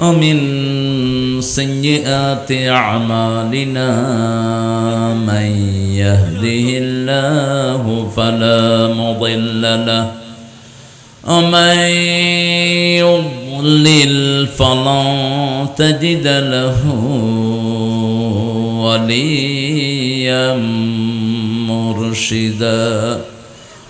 ومن سيئات أعمالنا من يهده الله فلا مضل له ومن يضلل فلن تجد له وليا مرشدا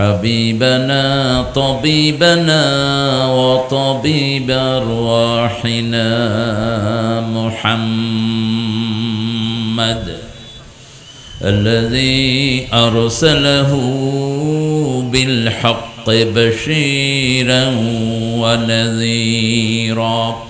حبيبنا طبيبنا وطبيب أرواحنا محمد الذي أرسله بالحق بشيرا ونذيرا.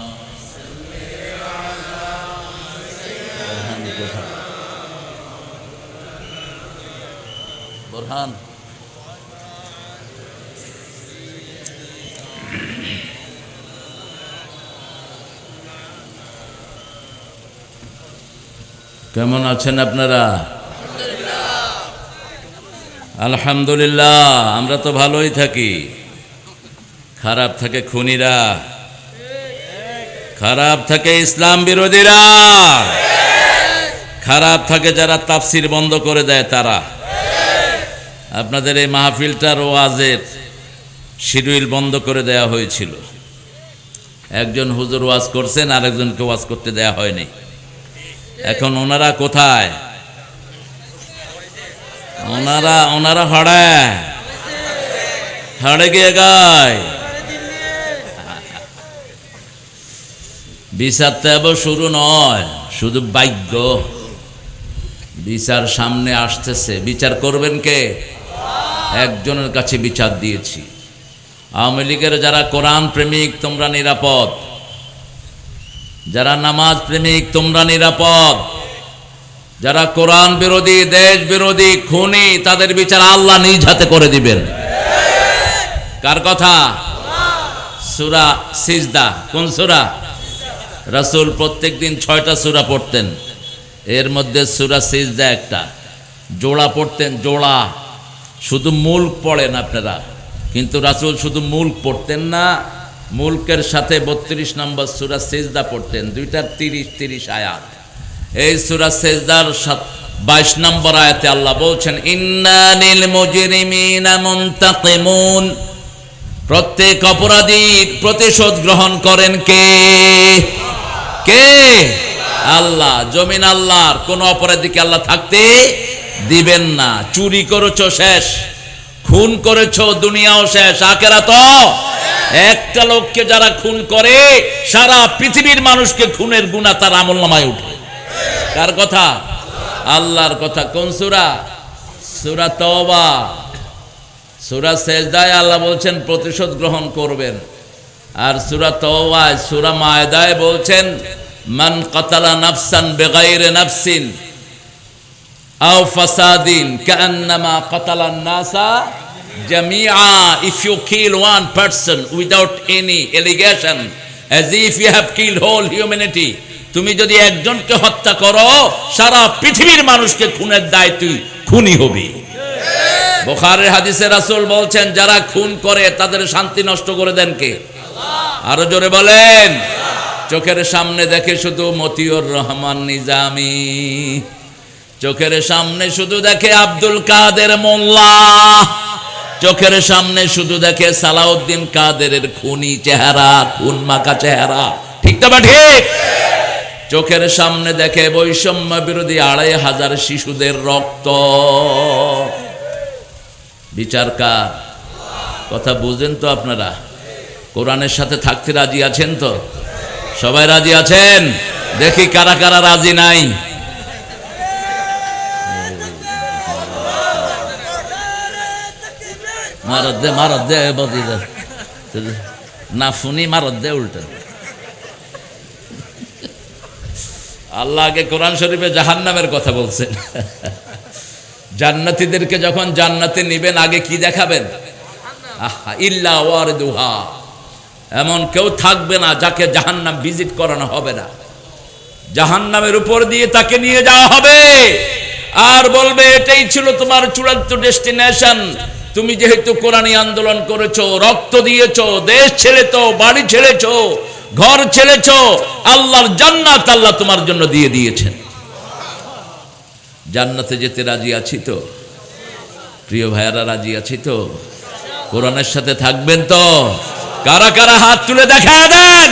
বোরহান। কেমন আছেন আপনারা? আলহামদুলিল্লাহ, আমরা তো ভালোই থাকি। খারাপ থাকে খুনিরা। খারাপ থাকে ইসলাম বিরোধীরা। খারাপ থাকে যারা তাফসির বন্ধ করে দেয় তারা। আপনাদের এই মাহফিলটার ওয়াজের শিডিউল বন্ধ করে দেয়া হয়েছিল। একজন হুজুর ওয়াজ করছেন, আরেকজনকে ওয়াজ করতে দেয়া হয়নি। এখন ওনারা কোথায়? ওনারা ওনারা হড়ে। হড়ে গিয়ে গায়। বিচার তো এবার শুরু নয়, শুধু বাক্য বিচার সামনে আসতেছে। বিচার করবেন কে? একজনের কাছে বিচার দিয়েছি। আওয়ামী লীগের যারা কোরআন প্রেমিক, তোমরা নিরাপদ। যারা নামাজ প্রেমিক, তোমরা নিরাপদ। যারা কোরআন বিরোধী, দেশ বিরোধী, খুনি, তাদের বিচার আল্লাহ নিজ হাতে করে দিবেন। কার কথা? সুরা সিজদা। কোন সুরা? রাসূল প্রত্যেক দিন ছয়টা সুরা পড়তেন। এর মধ্যে সুরা সিজদা একটা। জোড়া পড়তেন, জোড়া। শুধু মুল্ক পড়েন আপনারা। কিন্তু রাসূল শুধু মুল্ক পড়তেন না, মুলকের সাথে বত্রিশ নম্বর সুরা সেজদা পড়তেন, দুইটার তিরিশ তিরিশ আয়াত। এই সুরা সেজদার বাইশ নম্বর আয়াতে আল্লাহ বলছেন ইন্নানিল মুজরিমিনা প্রত্যেক অপরাধীর প্রতিশোধ গ্রহণ করেন কে? কে? আল্লাহ। জমিন আল্লাহর, কোন অপরাধীকে আল্লাহ থাকতে দিবেন না। চুরি করেছ শেষ। খুন করেছ, দুনিয়াও শেষ। আকেরা তো একটা লোককে যারা খুন করে, সারা পৃথিবীর মানুষকে খুনের গুণা তার আমল নামায় উঠে। কার কথা? আল্লাহর কথা। কোন সুরা? সুরা তওবা। সুরা সেজদায় আল্লাহ বলছেন, প্রতিশোধ গ্রহণ করবেন। আর সুরা তওবায়, সুরা মায়দায় বলছেন, মান কাতালা নাফসান বেগাইরে নাফসিন। আও ফাসাদিন কান্নামা কাতালান নাসা জামিআ if you kill one person without any allegation as if you have killed whole humanity, তুমি যদি একজনকে হত্যা করো, সারা পৃথিবীর মানুষকে খুনের দায় তুই খুনি হবি। বোখারের হাদিসে রাসূল বলছেন, যারা খুন করে, তাদের শান্তি নষ্ট করে দেন কে? আরও জোরে বলেন। চোখের সামনে দেখে শুধু মতিউর রহমান নিজামী। চোখের সামনে শুধু দেখে আব্দুল কাদের মোল্লা। চোখের সামনে শুধু দেখে সালাউদ্দিন কাদেরের খুনি চেহারা, খুন মাকা চেহারা। ঠিক তো ঠিক? চোখের সামনে দেখে বৈষম্য বিরোধী আড়াই হাজার শিশুদের রক্ত। বিচার কার? কথা বুঝেন তো আপনারা? কোরআনের সাথে থাকতে রাজি আছেন তো? সবাই রাজি আছেন? দেখি কারা কারা রাজি নাই। মারত দে দে বদি না দে, উল্টা। কোরআন শরীফে জাহান্নামের কথা বলছেন জান্নাতীদেরকে যখন জান্নাতে নিবেন, আগে কি দেখাবেন? ইল্লা ওয়ারদুহা। এমন কেউ থাকবে না যাকে জাহান্নাম ভিজিট করানো হবে না। জাহান্নামের উপর দিয়ে তাকে নিয়ে যাওয়া হবে। আর বলবে, এটাই ছিল তোমার চূড়ান্ত ডেস্টিনেশন। তুমি যেহেতু কোরআনী আন্দোলন করেছ, রক্ত দিয়েছ, দেশ ছেড়েছো, বাড়ি ছেড়েছো, ঘর ছেড়েছো, আল্লাহর জান্নাত আল্লাহ তোমার জন্য দিয়ে দিয়েছেন। জান্নাতে যেতে রাজি আছি তো? প্রিয় ভাইয়ারা, রাজি আছি তো? কোরআনের সাথে থাকবেন তো? কারা কারা হাত তুলে দেখা দেন?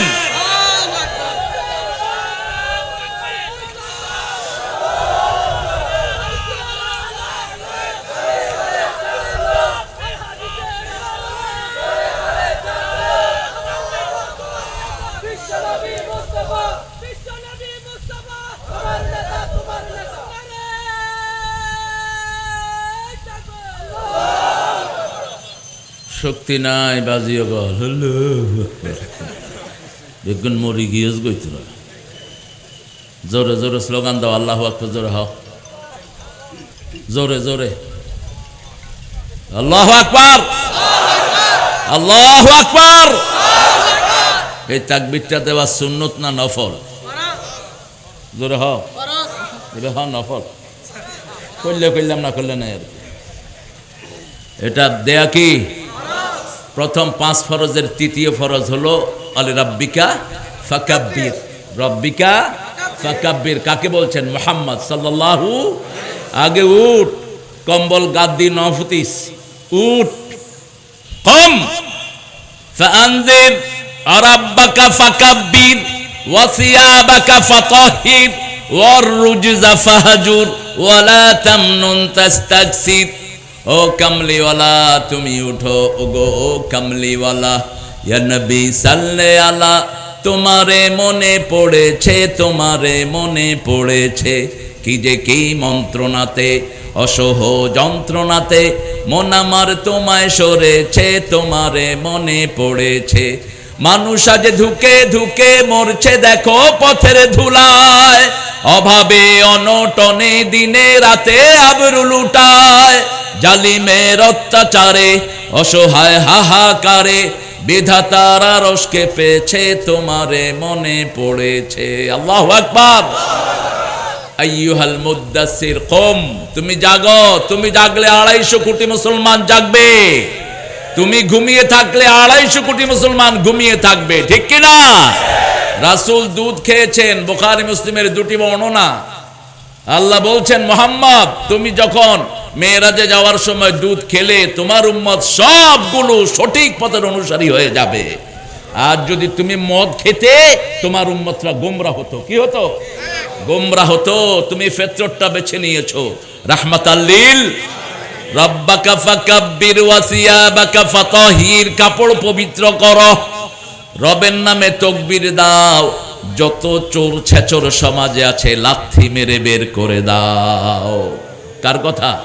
শক্তি নাই, বাজিও গল বেগুন মরি গিয়েছ গইত জোরে জোরে স্লোগান দাও, আল্লাহ আকবর, জোরে হও। জোরে জোরে। আল্লাহ আকবার। আল্লাহ আকবার। এই তাকবিরটা দেওয়া সুন্নত না নফল? জোরে হও। এটা হ নফল। করলে করলাম, না করলে না এটা দেয়া কি? প্রথম পাঁচ ফরজের তৃতীয় ফরজ হলো, আলে রব্বিকা ফাকাব্বির। রব্বিকা ফাকাব্বির, কাকে বলছেন? মোহাম্মদ সাল্লাহু আগে উঠ, কম্বল গাদ্দি নফতিস উঠ, কম। ফানজির আরাব্বাকা ফাকাব্বির ওয়াসিয়াবাকা ফাতাহির, ওয়ার রুজজা ফাহাজুর ওয়ালা তামনুন তাস্তাকসির ও কামলিওয়ালা, তুমি উঠো। ওগো, ও কামলিওয়ালা নবী সাল্লে আলা, তোমারে মনে পড়েছে, তোমারে মনে পড়েছে। কি যে কি মন্ত্রণাতে, অসহ যন্ত্রণাতে, মন আমার তোমায় সরেছে, তোমারে মনে পড়েছে। মানুষ আজ ধুকে ধুকে মরছে, দেখো পথের ধুলায়। অভাবে অনটনে দিনে রাতে আবরু লুটায়। জালিমের অত্যাচারে অসহায় হাহাকারে, বিধাতার রসকে পেয়েছে, তোমারে মনে পড়েছে। আল্লাহ আকবার। কম, তুমি আড়াইশো কোটি মুসলমান জাগবে। তুমি ঘুমিয়ে থাকলে আড়াইশো কোটি মুসলমান ঘুমিয়ে থাকবে, ঠিক কিনা রাসূল দুধ খেয়েছেন, বুখারী মুসলিমের দুটি আল্লাহ বলছেন, মোহাম্মদ, তুমি যখন মেয়েরাজে যাওয়ার সময় দুধ খেলে তোমার উম্মত সবগুলো সঠিক পথের অনুসারী হয়ে যাবে। আর যদি তুমি মদ খেতে, তোমার উম্মতরা গোমরা হতো। কি হতো? গোমরা হতো। তুমি ফেত্রটা বেছে নিয়েছো। রাহমাত আল্লিল। রব্বাকা ফাকাব্বির ওয়াসিয়াবাকা ফাতাহির। কাপড় পবিত্র করো। রবের নামে তকবির দাও। যত চোর ছেচর সমাজে আছে, লাথি মেরে বের করে দাও। কার কথা?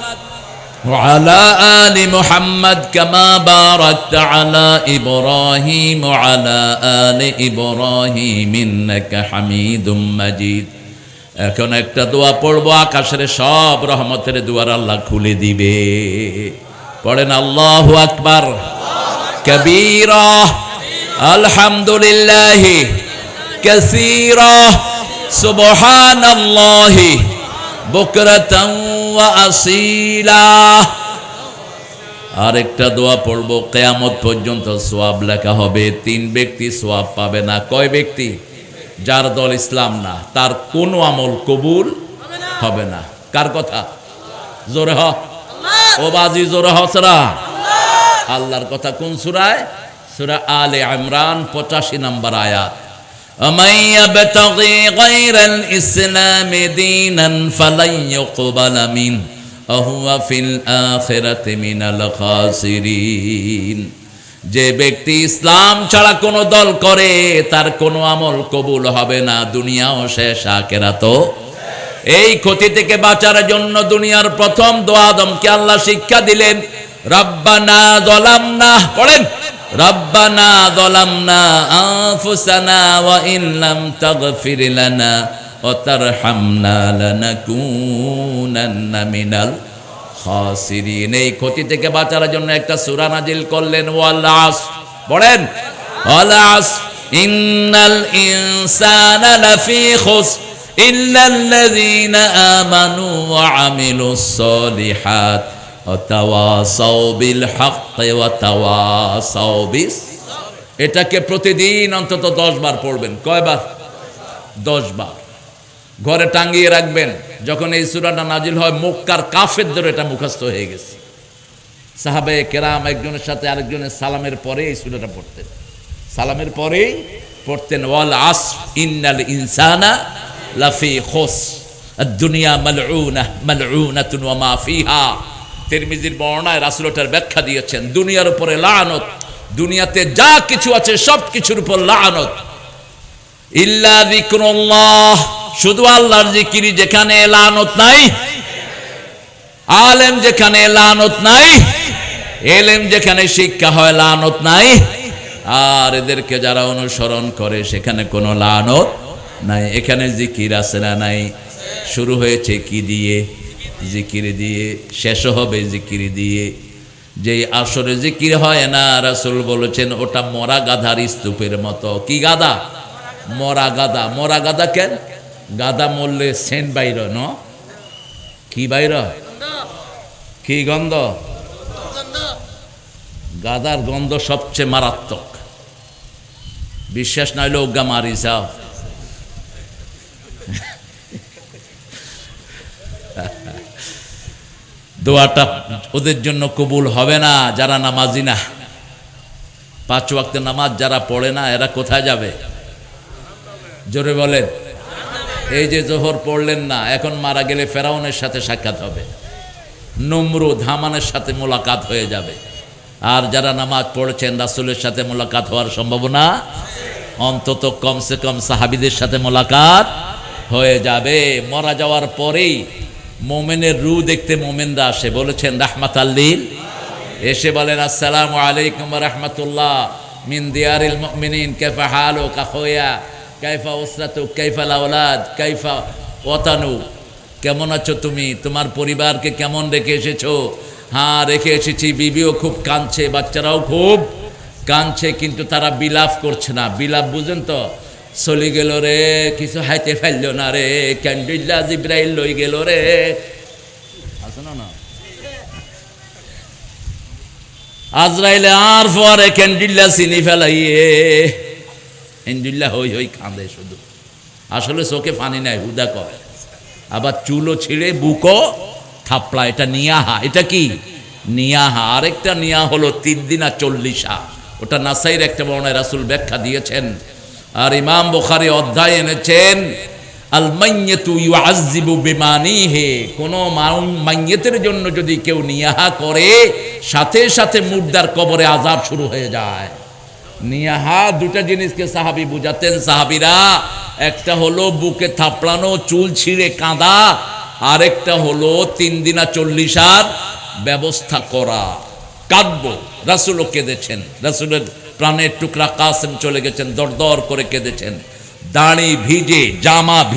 وعلى آل محمد كما باركت على إبراهيم وعلى آل إبراهيم إنك حميد مجيد এখন একটা দোয়া পড়বো আকাশের সব রহমতের দুয়ার আল্লাহ খুলে দিবে পড়েন আল্লাহ আকবার কবীরা আলহামদুলিল্লাহ কাসীরা সুবহানাল্লাহি আর একটা দোয়া পড়ব, কেয়ামত পর্যন্ত সোয়াব লেখা হবে। তিন ব্যক্তি সোয়াব পাবে না। কয় ব্যক্তি? যার দল ইসলাম না, তার কোনো আমল কবুল হবে না। কার কথা? জোরে হ। ও বাজি, জোরে হসরা আল্লাহর কথা কোন সুরায়? সুরা আলে ইমরান, পঁচাশি নম্বর আয়াত। ومن يبتغي غير الإسلام دينا فلن يقبل منه وهو في الآخرة من الخاسرين যে ব্যক্তি ইসলাম ছাড়া কোনো দল করে তার কোনো আমল কবুল হবে না দুনিয়াও শেষ আখেরাতও এই ক্ষতি থেকে বাঁচার জন্য দুনিয়ার প্রথম দোয়া আদমকে আল্লাহ শিক্ষা দিলেন রব্বানা দলামনা পড়েন রব্বানা গলামনা আফুসানা ওয়া ইল্লাম তাগফির লানা ওয়া তারহামনা লানাকুনান্না মিনাল খাসিরিন। এই ক্ষতি থেকে বাঁচার জন্য একটা সূরা নাজিল করলেন ওয়াল আসর পড়েন? ওয়াল আসর ইন্নাল ইনসানা লাফি খুসর ইল্লা আল্লাযীনা আমানু ওয়া আমিলুস সালিহাত। এটাকে প্রতিদিন অন্তত দশ বার পড়বেন। কয়বার? দশ বার। ঘরে টাঙ্গিয়ে রাখবেন। যখন এই সুরাটা নাজিল হয়, মক্কার ধরে এটা মুখস্থ হয়ে গেছে। সাহাবে কেরাম একজনের সাথে আরেকজনের সালামের পরে এই সুরাটা পড়তেন। সালামের পরেই পড়তেন, ওয়াল আস, ইন্নাল ইনসানা লাফি খোস। দুনিয়া মালউনা, মালউনাতুন ওয়া মা ফিহা। তিরমিজির বর্ণায় রাসূলটার ব্যাখ্যা দিয়েছেন, দুনিয়ার উপরে লানত, দুনিয়াতে যা কিছু আছে সব কিছুর উপর লানত। শুধু আল্লাহর জিকির যেখানে লানত নাই, আলেম যেখানে লানত নাই, এলেম যেখানে শিক্ষা হয় লানত নাই, আর এদেরকে যারা অনুসরণ করে সেখানে কোনো লানত নাই। এখানে জিকির আছে না নাই? শুরু হয়েছে কি দিয়ে? জিকির দিয়ে শেষ হবে জিকির দিয়ে। যে আসরে জিকির হয় না, রাসূল বলেছেন, ওটা মরা গাধার স্তূপের মতো। কি গাদা মরা গাদা মরা গাদা কেন? গাদা মরলে সেন্ট বাইর ন? কি বাইর কি গন্ধ? গাদার গন্ধ সবচেয়ে মারাত্মক। বিশ্বাস নইলে অজ্ঞা মারি যাও। দোয়াটা ওদের জন্য কবুল হবে না, যারা নামাজি না। পাঁচ ওয়াক্ত নামাজ যারা পড়ে না, এরা কোথায় যাবে? জোরে বলেন। এই যে জোহর পড়লেন না, এখন মারা গেলে ফেরাউনের সাথে সাক্ষাৎ হবে। নমরু ধামানের সাথে মোলাকাত হয়ে যাবে। আর যারা নামাজ পড়েছেন, রাসুলের সাথে মোলাকাত হওয়ার সম্ভাবনা অন্তত কমসে কম সাহাবিদের সাথে মোলাকাত হয়ে যাবে। মরা যাওয়ার পরেই মোমেনের রু দেখতে মোমেনরা আসে, বলেছেন রাহমাত আল্লিল। এসে বলেন, আসসালামু আলাইকুম রহমতুল্লাহ। মিন দিয়ারিল মুমিনিন, কাইফা হালু কাখোয়া কাইফা উসরাতু কাইফা লাউলাদ কাইফা ওয়াতানু। কেমন আছো তুমি? তোমার পরিবারকে কেমন রেখে এসেছ? হ্যাঁ রেখে এসেছি। বিবিও খুব কাঁদছে, বাচ্চারাও খুব কাঁদছে, কিন্তু তারা বিলাপ করছে না। বিলাপ বুঝেন তো? চলি গেল রে কিছু হাইতে ফেলল না রে ক্যান্ডিল্লা জিব্রাইল লই গেল রে। আছে না না? আজরাইলে আর পরে ক্যান্ডিল্লা চিনি ফেলাইয়ে। হিন্দুল্লাহ হই হই কাঁদে শুধু। আসলে চোখে পানি নাই হুদা কয়। আবার চুলো ছিঁড়ে বুকো থাপড়া এটা নিয়াহা। এটা কি? নিয়াহা। আরেকটা নিয়া হলো তিন দিন আর চল্লিশা ওটা নাসাইর একটা বর্ণায় রাসুল ব্যাখ্যা দিয়েছেন। আর ইমাম বুখারি অধ্যায় এনেছেন আল মাইয়েতু ইউআযিবু বিমানিহি, কোন মাইয়েতের জন্য যদি কেউ নিয়াহা করে, সাথে সাথে মুর্দার কবরে আজাব শুরু হয়ে যায়। নিয়াহা দুটা জিনিসকে সাহাবি বুঝাতেন। সাহাবিরা, একটা হলো বুকে থাপড়ানো, চুল ছিঁড়ে কাঁদা, আরেকটা হলো তিন দিনা চল্লিশার ব্যবস্থা করা। কাঁদবো, রাসুলও কেঁদেছেন, রাসুলের প্রাণের টুকরা কাসেম চলে গেছেন দর দর করে কেঁদেছেন। দাড়ি ভিজে জামা